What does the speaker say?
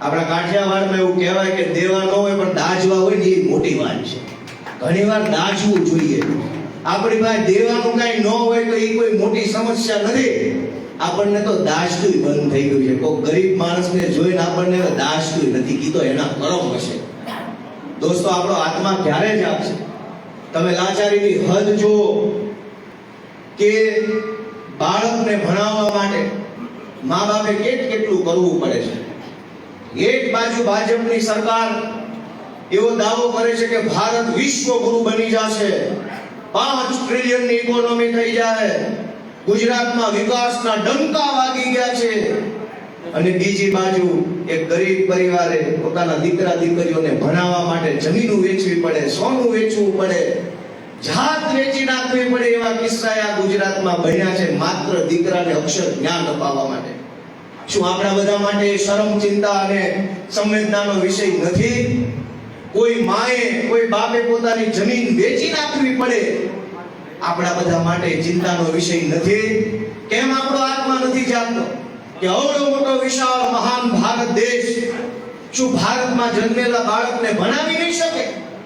આપણા કાઠિયાવાડમાં એવું કહેવાય કે દેવા ન હોય પણ દાજવા હોય ને એ મોટી વાત છે. ઘણીવાર દાજવું જોઈએ. આપણી પાસે દેવાનું કાંઈ ન હોય તો એ કોઈ મોટી સમસ્યા નથી. આપણને તો દાજતું બંધ થઈ ગયું છે. કોઈ ગરીબ માણસને જોઈને આપણને દાજતું નથી. કીધો એના કરમ હશે. દોસ્તો, આપણો આત્મા ક્યારે જ આપશે? તમે લાચારીની હદ જો કે બાળકને ભણાવવા માટે મા બાપે કેટ કેટલું કરવું પડે છે? એક બાજુ ભાજપની સરકાર એવો દાવો કરે છે કે ભારત વિશ્વ ગુરુ બની જશે. પાંચ ટ્રિલિયનની ઇકોનોમી થઈ જાય ગુજરાતમાં વિકાસના ડંકા વાગી ગયા છે. અને બીજી બાજુ એક ગરીબ પરિવારે પોતાના દીકરા દીકરીઓને ભણાવવા માટે જમીનું વેચવી પડે, સોનું વેચવું પડે, જાત વેચી નાખવી પડે એવા કિસ્સા આ ગુજરાતમાં બન્યા છે માત્ર દીકરાને અક્ષર જ્ઞાન અપાવવા માટે. શું આપણા બધા માટે શરમ, ચિંતા અને સંવેદનાનો વિષય નથી? કોઈ માએ, કોઈ બાપે પોતાની જમીન વેચી નાખવી પડે. આપણા બધા માટે ચિંતાનો વિષય નથી. કેમ આપણો આત્મા નથી જાગતો? કે અવળો મોટો વિશાળ મહાન ભારત દેશ શું ભારતમાં જન્મેલા બાળકને ભણાવી નહીં શકે?